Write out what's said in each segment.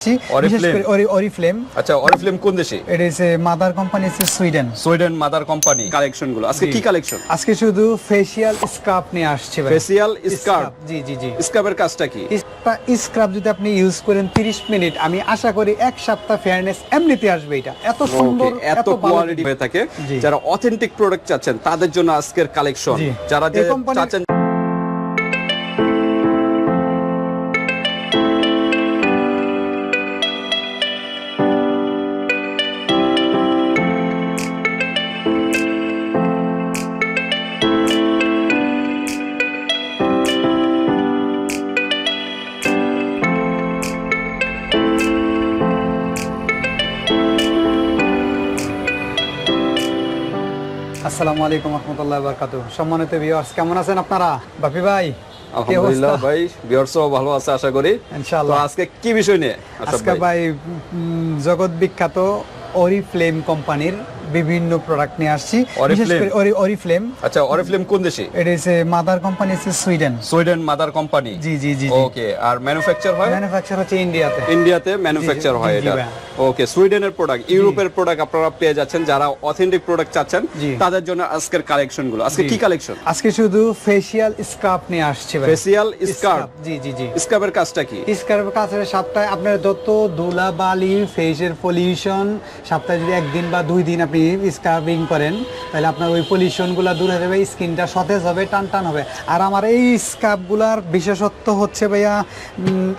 বিশেষ Oriflame? করে Ori- Oriflame আচ্ছা অরিফ্লেম কোন দেশে? এটা হচ্ছে মাদার কোম্পানি হচ্ছে সুইডেন সুইডেন মাদার কোম্পানি কালেকশনগুলো আজকে কি কালেকশন আজকে শুধু ফেসিয়াল স্ক্রাব নিয়ে আসছে ভাই। ফেসিয়াল স্কার্ফ জি জি জি। স্কার্ফের কাজটা কি? স্ক্রাব যদি আপনি ইউজ করেন 30 মিনিট আমি আশা করি এক সপ্তাহ ফেয়ারনেস এমনিতে আসবে এটা। এত সুন্দর এত কোয়ালিটি হয়ে থাকে। যারা অথেন্টিক প্রোডাক্ট চাচ্ছেন তাদের জন্য আজকের কালেকশন যারা যে চাচ্ছেন আসসালামু আলাইকুম রহমতুল্লাহ বারকাতু সম্মানিত ভিউয়ার্স কেমন আছেন আপনারা? বাপি ভাই আলহামদুলিল্লাহ? ভাই ভিউয়ার্সও ভালো আছে আশা করি। ইনশাআল্লাহ। আজকে কি বিষয় নিয়ে? আজকে ভাই। জগৎ বিখ্যাত অরিফ্লেম কোম্পানির বিভিন্ন প্রোডাক্ট নিয়ে আসছি। Oriflame? আচ্ছা অরিফ্লেম কোন দেশে? এটা হচ্ছে মাদার কোম্পানি হচ্ছে সুইডেন সুইডেন মাদার কোম্পানি জি জি জি ওকে আর ম্যানুফ্যাকচার হয়? ম্যানুফ্যাকচার হচ্ছে ইন্ডিয়াতে ইন্ডিয়াতে ম্যানুফ্যাকচার হয় এটা। ওকে সুইডেনের প্রোডাক্ট ইউরোপের প্রোডাক্ট আপনারা পেয়ে যাচ্ছেন যারা অথেন্টিক প্রোডাক্ট চাচ্ছেন তাদের জন্য আজকের কালেকশনগুলো আজকে কি কালেকশন আজকে শুধু ফেসিয়াল স্ক্রাব নিয়ে আসছে ভাই ফেসিয়াল স্কার্ফ জি জি জি। স্কার্ফের কাজটা কি? স্ক্রাবের কাছে সপ্তাহে আপনার যত ধুলা বালি ফেসের পলিউশন সপ্তাহে যদি একদিন বা দুই দিন আপনি স্ক্রাবিং করেন তাহলে আপনার ওই পলিউশনগুলো দূর হয়ে যাবে স্কিনটা সতেজ হবে টান টান হবে। আর আমার এই স্ক্রাবগুলার বিশেষত্ব হচ্ছে ভাইয়া উম,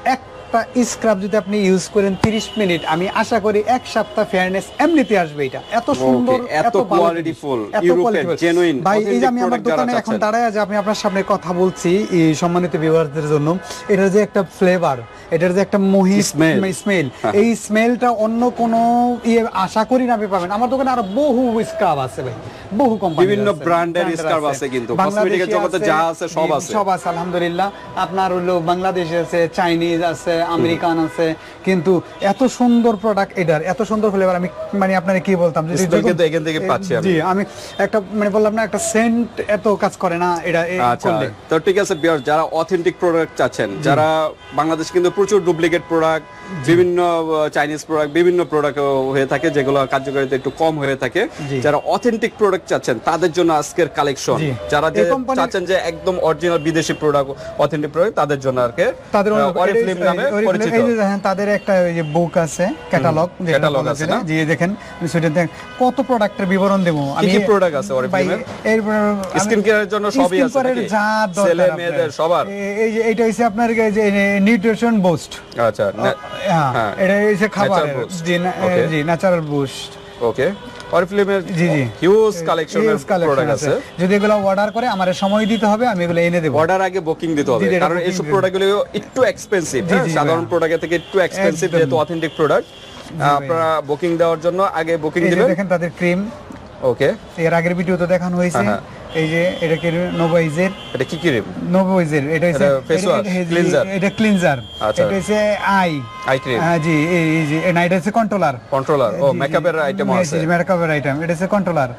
একটা স্ক্রাব যদি আপনি ইউজ করেন 30 মিনিট আমি আশা করি এক সপ্তাহ ফেয়ারনেস এমনিতে আসবে এটা এত সুন্দর এত quality full। genuine, ভাই এই যে আমি আমার দোকানে এখন দাঁড়ায় আছে আমি আপনার সামনে কথা বলছি এই সম্মানিত ভিউয়ারদের জন্য এটার যে একটা ফ্লেভার এটার যে একটা মহি স্মেল হ্যাঁ। এই স্মেলটা অন্য কোনো ইয়ে আশা করি না আপনি পাবেন আমার দোকানে আরও বহু স্ক্রাব আছে ভাই বহু কোম্পানি বিভিন্ন brand-এর scrub আছে কিন্তু। এর জগতে যা আছে সব আছে। সব আছে আলহামদুলিল্লাহ আপনার হলো বাংলাদেশে আছে চাইনিজ আছে আমেরিকান আছে কিন্তু এত সুন্দর প্রোডাক্ট এটার এত সুন্দর ফ্লেভার আমি মানে আপনার কি বলতাম কিন্তু এখান থেকে পাচ্ছি আমি। জি আমি একটা মানে বললাম না একটা সেন্ট এত কাজ করে না এটা আচ্ছা তো ঠিক আছে বিয়ার যারা অথেন্টিক প্রোডাক্ট চাচ্ছেন যারা বাংলাদেশ কিন্তু প্রচুর ডুপ্লিকেট প্রোডাক্ট বিভিন্ন চাইনিজ প্রোডাক্ট বিভিন্ন প্রোডাক্ট হয়ে থাকে যেগুলো কার্যকারিতা একটু কম হয়ে থাকে। যারা অথেন্টিক প্রোডাক্ট চাচ্ছেন তাদের জন্য আজকের কালেকশন যারা যে চাচ্ছেন যে একদম অরিজিনাল বিদেশি প্রোডাক্ট অথেন্টিক প্রোডাক্ট তাদের জন্য আর কি তাদের অরিফ্লেম নামে। পরিচিত এই যে দেখেন তাদের একটা ওই যে বুক আছে ক্যাটালগ catalog আছে না? জি দেখেন সেটা দেখেন কত প্রোডাক্টের বিবরণ দেবো কি কি product আছে ভাই, Oriflame-এর? এরপর আমি- Skin care এর জন্য সবই আছে নাকি? যা দরকার ছেলে, মেয়েদের সবার? এই যে এইটা হচ্ছে আপনার যে নিউট্রিশন বুস্ট আচ্ছা হ্যাঁ হ্যাঁ। এটা হচ্ছে খাবার জি ন্যাচারাল বুস্ট ওকে অরিফ্লেমের জি জি। হিউজ কালেকশনের প্রোডাক্ট আছে। যদি এগুলো অর্ডার করে আমার সময় দিতে হবে আমি এগুলো এনে দেবো। অর্ডার আগে বুকিং দিতে হবে। কারণ এইসব প্রোডাক্টগুলো প্রোডাক্টগুলো একটু এক্সপেন্সিভ জি, সাধারণ প্রোডাক্ট প্রোডাক্টের থেকে একটু এক্সপেন্সিভ। যেহেতু অথেন্টিক প্রোডাক্ট আপনারা বুকিং দেওয়ার জন্য আগে বুকিং দিবেন। দেখেন তাদের ক্রিম ওকে এর আগের ভিডিও তো দেখানো হয়েছে। হ্যাঁ, এই যে এটা কি নোভাইজের এটা কি নোভাইজের এটা এটা face wash, এটা- ক্লিনজার আচ্ছা। এটা আই আই ক্রিম হ্যাঁ জি এই যে না এটা কন্ট্রোলার কন্ট্রোলার ও মেকআপের আইটেম আছে। মেকআপের আইটেম এটা হচ্ছে কন্ট্রোলার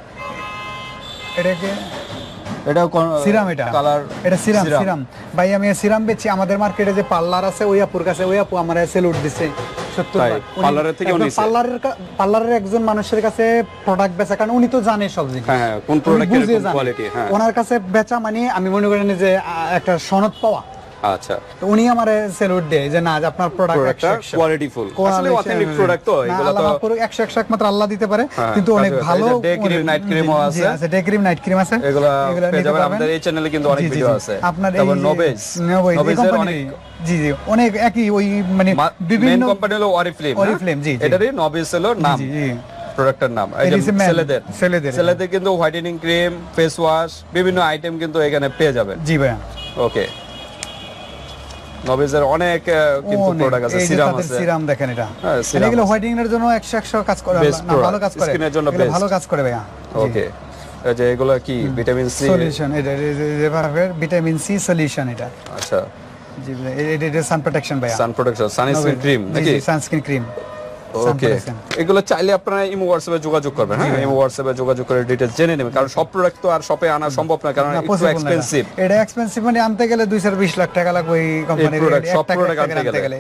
এটাকে এটাও সিরাম এটা। কালার এটা সিরাম সিরাম। ভাই আমি সিরাম বেচি। আমাদের মার্কেটে যে পার্লার আছে ওই আপুর কাছে ওই আপু আমার সেলুট দিছে। উনি পার্লারের থেকেও একদম নিছে? পার্লারের একজন মানুষের কাছে প্রোডাক্ট বেচা কারণ উনি তো জানে সব জিনিস। হ্যাঁ হ্যাঁ কোন উনি কোন কোয়ালিটি হ্যাঁ। ওনার কাছে বেচা মানে আমি মনে করি যে একটা সনদ পাওয়া। আচ্ছা। তো উনি আমার সেলুট দেয় যে না আপনার প্রোডাক্ট কোয়ালিটি ফুল আসলে অথেন্টিক প্রোডাক্ট তো এগুলো তো একশো একশো একমাত্র আল্লাহ দিতে পারে। কিন্তু অনেক ভালো আছে। ডে ক্রিম নাইট ক্রিম আছে। এগুলা এগুলা পেয়ে যাবেন। আমাদের এই চ্যানেলে কিন্তু অনেক জি, জি, ভিডিও আছে। আপনার এই নোবেজ নোবেজ, নোবেজের অনেক জি জি অনেক একই ওই মানে মেন বিভিন্ন কোম্পানি হলো অরিফ্লেম Oriflame, জি। এটারই নবিস হলো নাম জি, জি। প্রোডাক্টের নাম ছেলেদের ছেলেদের। ছেলেদের কিন্তু হোয়াইটেনিং ক্রিম ফেস ওয়াশ বিভিন্ন আইটেম কিন্তু এখানে পেয়ে যাবেন জি ভাইয়া ওকে নবিজের অনেক কিন্তু প্রোডাক্ট আছে সিরাম আছে সিরাম দেখেন এটা হ্যাঁ, মানে এগুলো আছে। হোয়াইটিং এর জন্য 100 100 কাজ করে না ভালো কাজ করে এর জন্য ভালো কাজ করে ভাইয়া ওকে যে এগুলো কি ভিটামিন সি সলিউশন এটা ভিটামিন সি সলিউশন এটা আচ্ছা জি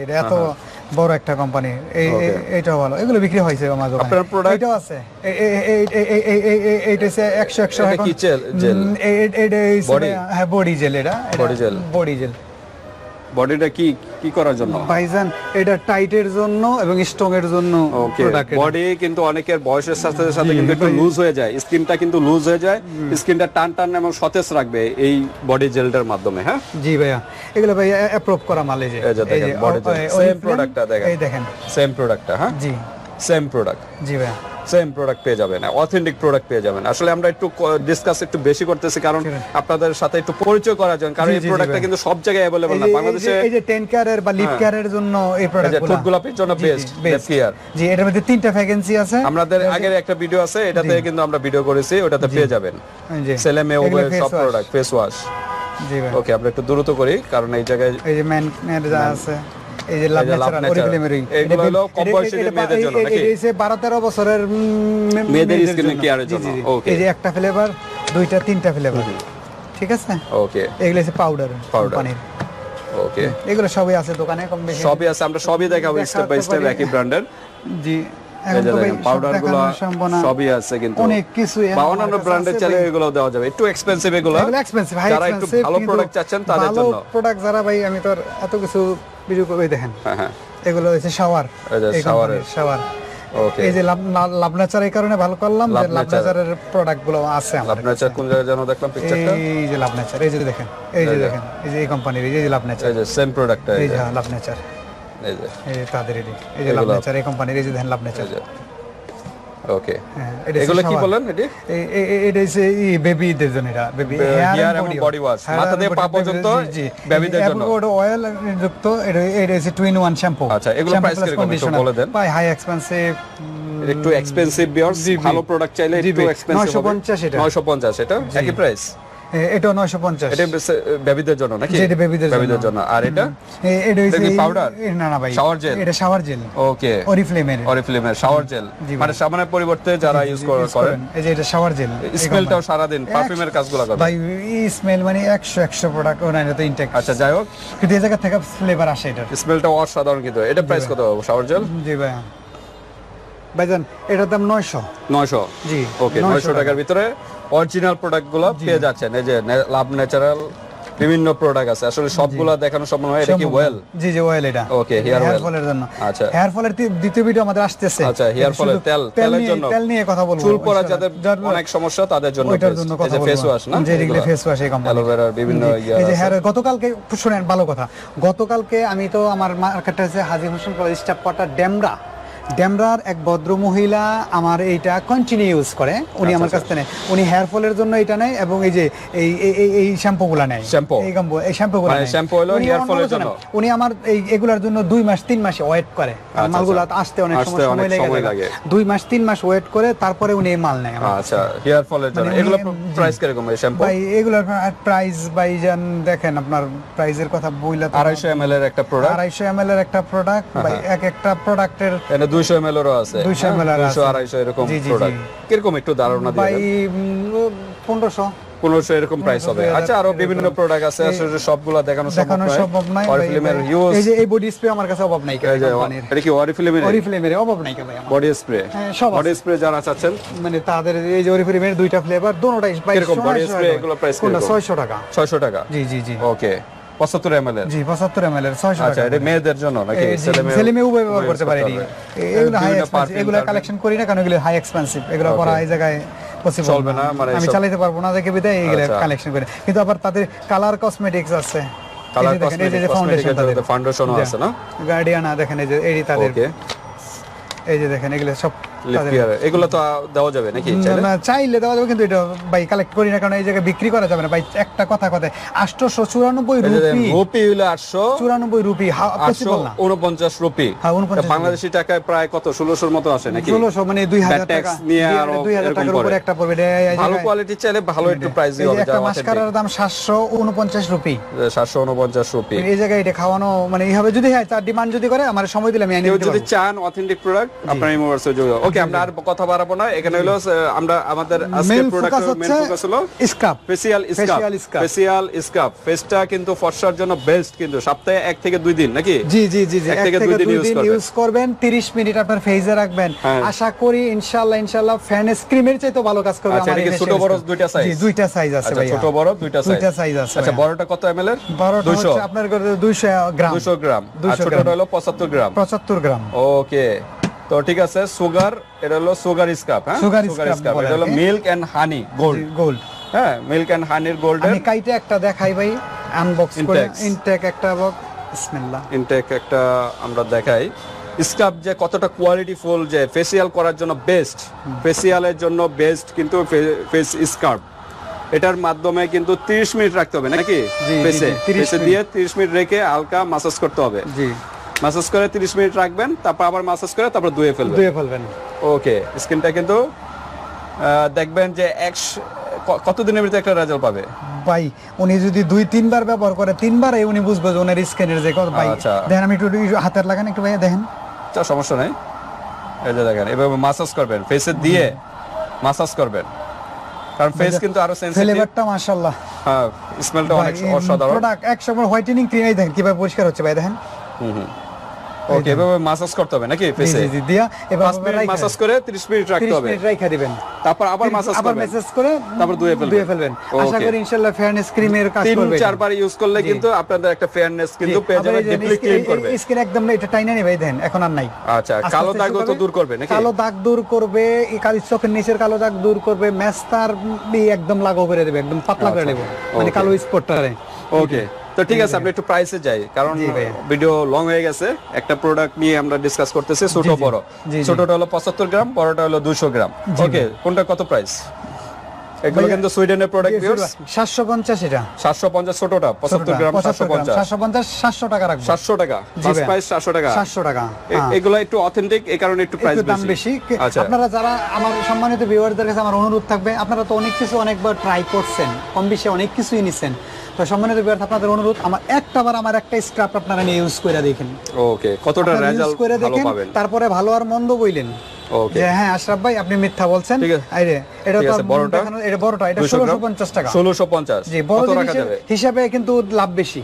এটা বড় একটা কোম্পানি এই এটাও ভালো। এগুলো বিক্রি হয়েছে আমার আছে। এইটা হচ্ছে 100 কি জেল জেল হ্যাঁ বডি জেল এটা। বডি জেল বডিটা কি কি করার জন্য? ভাইজান এটা টাইটের জন্য এবং স্ট্রং এর জন্য ওকে বডি কিন্তু অনেকের বয়সের সাথে সাথে কিন্তু একটু লুজ হয়ে যায়। স্কিনটা কিন্তু লুজ হয়ে যায়। স্কিনটা টান টান এবং সতেজ রাখবে এই বডি জেলটার মাধ্যমে হ্যাঁ? জি ভাইয়া। এগুলো ভাই অ্যাপ্রুভ করা মাল যে। এই যে দেখেন, যে, body ও- gel। ও- Same Oriflame, product টা দেখেন। এই দেখেন। সেম প্রোডাক্টটা হ্যাঁ? জি। সেম প্রোডাক্ট জি ভাইয়া। সেম প্রোডাক্ট পেয়ে যাবেন অথেন্টিক প্রোডাক্ট পেয়ে যাবেন। আসলে আমরা একটু ডিসকাস একটু বেশি করতেছি কারণ আপনাদের সাথে একটু পরিচয় করার জন্য কারণ এই প্রোডাক্টটা কিন্তু সব জায়গায় এই না বাংলাদেশে এই যে টেন কেয়ারের বা লিপ কেয়ারের জন্য এই প্রোডাক্ট ঠোঁট গোলাপির জন্য বেস্ট কেয়ার জি এটার মধ্যে তিনটা ভ্যাকেন্সি আছে। আমাদের আগের একটা ভিডিও আছে এটাতে কিন্তু আমরা ভিডিও করেছি ওটাতে পেয়ে যাবেন। ছেলে মেয়ে উভয় সব প্রোডাক্ট ফেস ওয়াশ জি ভাই। ওকে আমরা একটু দ্রুত করি কারণ এই জায়গায় এই যে ম্যান এর যা আছে। এই যে লাভ এই যে Love ন্যাচারাল Natural। অরিফ্লেমের এগুলো হলো কম বয়সী মেয়েদের জন্য নাকি? এই যে 12 13 বছরের মেয়েদের মেয়েদের skin জন্য। care-এর জি, জন্য, জি, জি। okay. এই যে একটা ফ্লেভার দুইটা তিনটা ফ্লেভার ঠিক আছে ওকে এগুলো হচ্ছে পাউডার Powder। ওকে এগুলো সবই আছে দোকানে কম বেশি সবই আছে আমরা সবই দেখাবো স্টেপ বাই স্টেপ। একই ব্র্যান্ডের জি পাউডারগুলো দেখানো সম্ভব না। সবই আছে কিন্তু অনেক কিছু বা অন্যান্য ব্র্যান্ডের চাইলে এগুলো দেওয়া যাবে। একটু এক্সপেন্সিভ এগুলো এগুলো এক্সপেন্সিভ হাই যারা একটু ভালো প্রোডাক্ট চাচ্ছেন তাদের জন্য। প্রোডাক্ট যারা ভাই আমি তো এত কিছু ভিডিও করে দেখেন। হ্যাঁ হ্যাঁ। এগুলো হচ্ছে শাওয়ার এই শাওয়ার এই যে লাভ নাচার এই কারণে ভালো করলাম যে লাভ লাভ নাচার। নাচারের প্রোডাক্টগুলো আছে চা কোন জায়গায় দেখলাম পিকচারটা এই যে লাভ নাচার এই যে দেখেন এই যে দেখেন এই যে এই কোম্পানির এই যে লাভ নাচার এই যে সেম প্রোডাক্টটা এই যে। যে লাভ নাচার এই যে। তাদের এই এই যে লাভ এগুলো- এই কোম্পানির এই যে দেখেন লাভ নাচার ওকে এটা হচ্ছে এগুলো কি shower। এটি? এই- এই- এই- এটা হচ্ছে বেবিদের জন্য এটা। বেবি Be- এবং body wash। মাথা থেকে পা পর্যন্ত babyদের জন্য। অয়েল যুক্ত এটা এটা হচ্ছে টু ইন ওয়ান শ্যাম্পু আচ্ছা, এগুলো কীরকম একটু বলে দেন। পাই হাই এক্সপেন্সিভ এটা একটু এক্সপেন্সিভ বিয়ার্স। ভালো প্রোডাক্ট চাইলে একটু। এক্সপেন্সিভ 950 এটা। 950 এটা? একই প্রাইস এটা নয়শো পঞ্চাশ। এটা বেবিদের জন্য নাকি? এটা জন্য। বেবিদের জন্য। আর এটা? এটা এটা powder? এ- না না ভাই Shower gel? এটা শাওয়ার জেল ওকে অরিফ্লেমের অরিফ্লেমের শাওয়ার জেল মানে সাবানের পরিবর্তে যারা ইউজ করেন এই যে এটা শাওয়ার জেল স্মেলটাও সারা দিন পারফিউমের কাজগুলো করে ভাই স্মেল মানে একশো একশো প্রোডাক্ট ও না এটা তো ইনটেক আচ্ছা যাই হোক। কিন্তু এই জায়গা থেকে ফ্লেভার আসে এটার। স্মেলটা অসাধারণ কিন্তু। এটা প্রাইস কত শাওয়ার জেল জি ভাই। ভাইজান এটার দাম নয়শো। 900 জি ওকে 900 টাকার ভিতরে অরিজিনাল প্রোডাক্টগুলো পেয়ে যাচ্ছেন। এই যে লাভ ন্যাচারাল বিভিন্ন প্রোডাক্ট আছে। আসলে সবগুলা দেখানো সম্ভব নয় এটা কি ওয়েল জি জি ওয়েল এটা। Hair hair oil। ফলের জন্য। আচ্ছা। হেয়ার ফলের দ্বিতীয় ভিডিও আমাদের আসতেছে। আচ্ছা, এর শুধু তেল, তেলের জন্য। তেল নিয়ে কথা বলব। চুল পড়া যাদের অনেক সমস্যা তাদের জন্য best। জন্য কথা যে বলব। ফেস ওয়াশ না যে এগুলো ফেস ওয়াশ এই কোম্পানি অ্যালোভেরার বিভিন্ন ইয়া এই যে হেয়ার গতকালকে শুনেন ভালো কথা। গতকালকে আমি তো আমার মার্কেটে আছে Haji Hossain college staff quarter Demra ড্যামরার এক ভদ্র মহিলা আমার এইটা কন্টিনিউ ইউজ করে। উনি আচ্ছা, আমার কাছ থেকে উনি হেয়ার ফলের জন্য এটা নেয় এবং এই যে এই এই- এই এই শ্যাম্পুগুলা নেয়। Shampoo? এই কম্বো এই শ্যাম্পুগুলা মানে নেয়। shampoo হলো fall এর জন্য? উনি আমার এই এগুলার জন্য দুই মাস তিন মাস ওয়েট করে। আচ্ছা, মালগুলো আচ্ছা। আসতে অনেক সময় সময় লেগে। দুই মাস তিন মাস ওয়েট করে তারপরে উনি এই মাল নেয় আচ্ছা হেয়ার ফলের জন্য। মানে এগুলো প্রাইস কীরকম এই শ্যাম্পু ভাই এগুলোর প্রাইস ভাই যান দেখেন আপনার প্রাইসের কথা বইলা তো- আড়াইশো এম এর একটা প্রোডাক্ট আড়াইশো এম এর একটা প্রোডাক্ট ভাই এক একটা প্রোডাক্টের এখানে দুইশো এম এর আছে। 200 ml এর দুইশো আছে। আড়াইশো এরকম। প্রোডাক্ট কীরকম একটু ধারণা ভাই দিয়ে পনেরোশো। পনেরোশো এরকম প্রাইস হবে। আচ্ছা আরও বিভিন্ন প্রোডাক্ট আছে। আসলে সবগুলা দেখানো সম্ভব নয়। অরিফ্লেমের ইউজ এই যে এই বডি স্প্রে আমার কাছে অভাব নাই এটা কি অরিফ্লেমের অরিফ্লেমের অভাব নাই ভাই বডি স্প্রে হ্যাঁ, সব বডি স্প্রে যারা চাচ্ছেন? মানে তাদের এই যে অরিফ্লেমের দুইটা ফ্লেভার দোনোটাই body ছয়শো spray টাকা। এগুলো price কোনটা? কীরকম? ছয়শো টাকা। ছয়শো টাকা? জি জি জি। ওকে পঁচাত্তর এম এর? জি পঁচাত্তর এম এল এর ছয়শো আচ্ছা এটা মেয়েদের জন্য নাকি? এই জি, ছেলে মেয়ে উভয় ব্যবহার করতে পারে এগুলো। হাই এক্সপেন্সিভ এগুলো কালেকশন করি না কারণ এগুলো হাই এক্সপেন্সিভ এগুলো করা এই জায়গায় পসিবল চলবে না, মানে আমি চালাতে পারব না দেখে বিদায় এগুলো আচ্ছা। কালেকশন করে। কিন্তু আবার তাদের কালার কসমেটিক্স আছে। কালার এই যে দেখেন, এই যে কসমেটিক ফাউন্ডেশন তাদের। ফাউন্ডেশনও আছে না? গার্ডিয়ানা দেখেন এই যে এই তাদের। এই যে দেখেন এগুলো সব এগুলো তো দেওয়া যাবে নাকি না, চাইলে? দেওয়া যাবে কিন্তু এটা ভাই কালেক্ট করি না কারণ এই জায়গায় বিক্রি করা যাবে না। ভাই একটা কথা কথা আটশোশো চুরানব্বই এই রুপি। রুপি হলো আটশো চুরানব্বই রুপি আটশো উনপঞ্চাশ রুপি। হ্যাঁ, 49 তা বাংলাদেশি টাকায় প্রায় কত ষোলোশোর মতো আসে নাকি? ষোলোশো মানে দুই হাজার টাকা। নিয়ে আরও দুই হাজার টাকার উপরে একটা পড়বে। এটা ভালো কোয়ালিটি চাইলে ভালো একটু প্রাইস এই হবে একটা মাস্কারার দাম সাতশো উনপঞ্চাশ রুপি। সাতশো উনপঞ্চাশ রুপি। এই জায়গায় এটা খাওয়ানো মানে এইভাবে যদি হয় তার ডিমান্ড যদি করে আমার সময় দিলে আমি যদি চান অথেন্টিক প্রোডাক্ট আপনার যোগাযোগ ওকে আমরা আর কথা বাড়াবো না। এখানে হলো আমরা আমাদের আজকের প্রোডাক্ট মেন ফোকাস হলো স্কাপ ফেসিয়াল স্কাপ ফেসিয়াল স্কাপ ফেসটা কিন্তু ফর্সার জন্য বেস্ট কিন্তু সপ্তাহে এক থেকে দুই দিন নাকি? জি জি জি এক থেকে দুই দিন। ইউজ করবেন। 30 মিনিট আপনার ফেজে রাখবেন। হ্যাঁ। আশা করি ইনশাআল্লাহ ইনশাআল্লাহ ফ্যান স্ক্রিমের চাইতে ভালো কাজ করবে আচ্ছা, এটা কি ছোট বড় দুইটা size? জি দুইটা সাইজ আছে আচ্ছা ভাইয়া। ছোট বড় দুইটা সাইজ দুইটা size আছে আচ্ছা বড়টা কত এমএল এর? বড়টা 200 হচ্ছে আপনার করে 200 গ্রাম। 200 গ্রাম। আর ছোটটা হলো 75 গ্রাম। 75 গ্রাম। ওকে। তো ঠিক আছে সুগার এটা হলো সুগার স্কাপ হ্যাঁ? Scalp বলে এটা হলো milk and honey gold gold হ্যাঁ মিল্ক এন্ড হানির গোল্ডের আমি কাইটে একটা দেখাই ভাই আনবক্স করে। ইনটেক একটা বক বিসমিল্লাহ। ইনটেক একটা আমরা দেখাই। স্কাপ যে কতটা কোয়ালিটি ফুল যে ফেসিয়াল করার জন্য বেস্ট ফেসিয়ালের জন্য বেস্ট কিন্তু ফেস স্কার্প এটার মাধ্যমে কিন্তু 30 মিনিট রাখতে হবে নাকি? ফেসে ফেসে দিয়ে 30 মিনিট রেখে হালকা মাসাজ করতে হবে। জি। মাসাজ করে 30 মিনিট রাখবেন তারপর আবার মাসাজ করে তারপর ধুয়ে ফেলবেন। ধুয়ে ফেলবেন। ওকে স্কিনটা কিন্তু দেখবেন যে একশ- ক- কতদিনের ভিতরে একটা রেজাল্ট পাবে? ভাই উনি যদি দুই তিনবার ব্যবহার করে তিনবারে উনি বুঝবে যে ওনার স্কিনের যে কত ভাই আচ্ছা। দেখেন আমি একটু হাতের লাগান একটু ভাই দেখেন। আচ্ছা সমস্যা নাই। এই যে দেখেন এভাবে মাসাজ করবেন ফেসে দিয়ে মাসাজ করবেন। কারণ ফেস কিন্তু আরও সেনসিটিভ ফ্লেভারটা মাশাআল্লাহ। হ্যাঁ স্মেলটা অনেক অসাধারণ। প্রোডাক্ট এক সময় হোয়াইটেনিং ক্রিম এই দেখেন কীভাবে পরিষ্কার হচ্ছে ভাই দেখেন। ওকে এভাবে মাসাজ করতে হবে নাকি ফেসে জি জি দিয়া এবার 5 মিনিট মাসাজ করে 30 মিনিট রাখতে 30 মিনিট রাখা দিবেন। তারপর আবার আবার করবেন। মেসেজ করে তারপর ধুয়ে ফেলবেন। ধুয়ে ফেলবেন। আশা করি ইনশাআল্লাহ ফেয়ারনেস ক্রিমের কাজ তিন করবে। এটা। চারবার ইউজ করলে কিন্তু আপনাদের একটা ফেয়ারনেস কিন্তু পেয়ে আবার যাবেন ডিপলি ক্লিন করবে। স্কিন একদম এটা টাইনা নেই ভাই দেন এখন আর নাই। আচ্ছা কালো দাগও তো দূর করবে নাকি? কালো দাগ দূর করবে এই কালি চোখের নিচের কালো দাগ দূর করবে মেস্তার একদম লাগো করে দেবে একদম পাতলা করে আচ্ছা, দেবে মানে. কালো স্পটটারে ওকে তো ঠিক আছে একটু প্রাইসে যাই কারণ ভিডিও লং হয়ে গেছে। একটা প্রোডাক্ট নিয়ে আমরা ডিসকাস করতেছি ছোট। বড়। ছোটটা হলো 75 গ্রাম বড়টা হলো 200 গ্রাম। ওকে কোনটা কত প্রাইস এগুলো কিন্তু সুইডেনের প্রোডাক্ট ভিউয়ার্স এটা। 750 ছোটটা 75 গ্রাম 750 সাতশো পঞ্চাশ। সাতশো টাকা রাখব। 700 টাকা প্রাইস 700 টাকা। সাতশো টাকা হ্যাঁ। এগুলো একটু অথেন্টিক এই কারণে একটু প্রাইস দাম বেশি। আচ্ছা। আপনারা যারা আমার সম্মানিত ভিউয়ারদের কাছে আমার অনুরোধ থাকবে আপনারা তো অনেক কিছু অনেকবার ট্রাই করছেন কম বেশি অনেক কিছুই নিছেন। তো সম্মানিত ভিউয়ার আপনাদের অনুরোধ আমার একটা বার আমার একটা স্ক্রাপ আপনারা নিয়ে ইউজ করে দেখেন। ওকে কতটা রেজাল্ট করে ভালো দেখেন পাবেন? তারপরে ভালো আর মন্দ বইলেন। ওকে। যে হ্যাঁ আশরাফ ভাই আপনি মিথ্যা বলছেন। আইরে এটা তো বড়টা? এটা বড়টা এটা 200 গ্রাম? ষোলোশো পঞ্চাশ টাকা। 1650 জি বড় হিসাবে কিন্তু লাভ বেশি।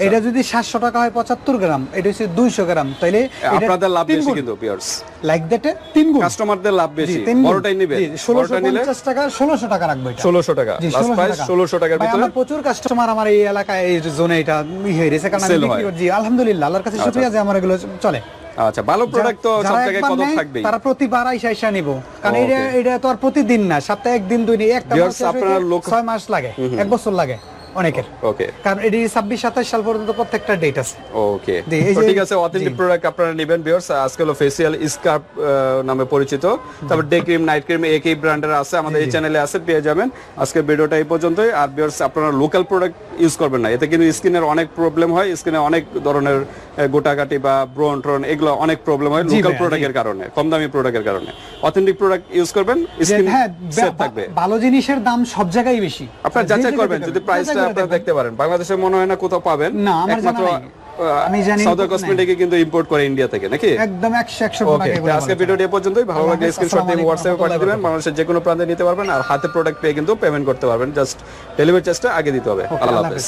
এটা যদি সাতশো টাকা হয় পঁচাত্তর গ্রাম এটা হচ্ছে দুইশো গ্রাম তাইলে আপনাদের লাভ বেশি কিন্তু পিয়ার্স লাইক দ্যাটে তিন গুণ। কাস্টমারদের লাভ বেশি। বড়টাই নেবে জি, 1650 বড়টা নিলে টাকা 1600 টাকা রাখব 1600 টাকা। জি, লাস্ট 1600 প্রাইস টাকা। 1600 টাকার ভিতরে আমার প্রচুর কাস্টমার আমার এই এলাকায় এই জোনে এটা হয়ে গেছে। কারণ আমি বিক্রি। করি। জি আলহামদুলিল্লাহ আল্লাহর কাছে শুকরিয়া যে আমার এগুলো চলে। আচ্ছা ভালো প্রোডাক্ট তো সব জায়গায় কদর নেয়, তারা প্রতিবার আইসা আইসা নিব। কারণ. এটা এটা তো আর প্রতিদিন না সপ্তাহে একদিন দুই দিন একটা মাস লোক- ছয় মাস লাগে এক বছর লাগে। অনেকের। ওকে কারণ এটি ছাব্বিশ সাতাশ সাল পর্যন্ত প্রত্যেকটা ডেট আছে। ওকে ঠিক আছে অথেন্টিক প্রোডাক্ট আপনারা নেবেন ভিউয়ার্স আজকে হলো ফেসিয়াল স্কার্প নামে পরিচিত। তারপর ডে ক্রিম নাইট ক্রিম একই ব্র্যান্ডের আছে আমাদের এই চ্যানেলে আছে পেয়ে যাবেন। আজকে ভিডিওটা এই পর্যন্তই। আর ভিউয়ার্স আপনারা লোকাল প্রোডাক্ট ইউজ করবেন না। এতে কিন্তু স্কিনের অনেক প্রবলেম হয় স্কিনে অনেক ধরনের গোটাকাটি বা ব্রন ট্রন এগুলো অনেক প্রবলেম হয় লোকাল প্রোডাক্টের কারণে কম দামি প্রোডাক্টের কারণে। অথেন্টিক প্রোডাক্ট ইউজ করবেন স্কিন হ্যাঁ থাকবে। ভালো জিনিসের দাম সব জায়গায় বেশি। আপনার যাচাই করবেন যদি প্রাইসটা আপনারা দেখতে পারেন। বাংলাদেশে মনে হয় না কোথাও পাবেন। না, আমার জানা নাই। আমি জানি সাউদার কসমেটিকে কিন্তু ইম্পোর্ট করে ইন্ডিয়া থেকে নাকি? একদম একশো একশো ওকে টাকা আজকে। ভিডিওটি এ পর্যন্তই। ভালো লাগলে স্ক্রিনশট দিয়ে WhatsApp হোয়াটসঅ্যাপে পাঠিয়ে দিবেন। বাংলাদেশের যে কোনো প্রান্তে নিতে পারবেন আর হাতে প্রোডাক্ট পেয়ে কিন্তু পেমেন্ট করতে পারবেন। জাস্ট ডেলিভারি চার্জটা আগে দিতে হবে। আল্লাহ হাফেজ।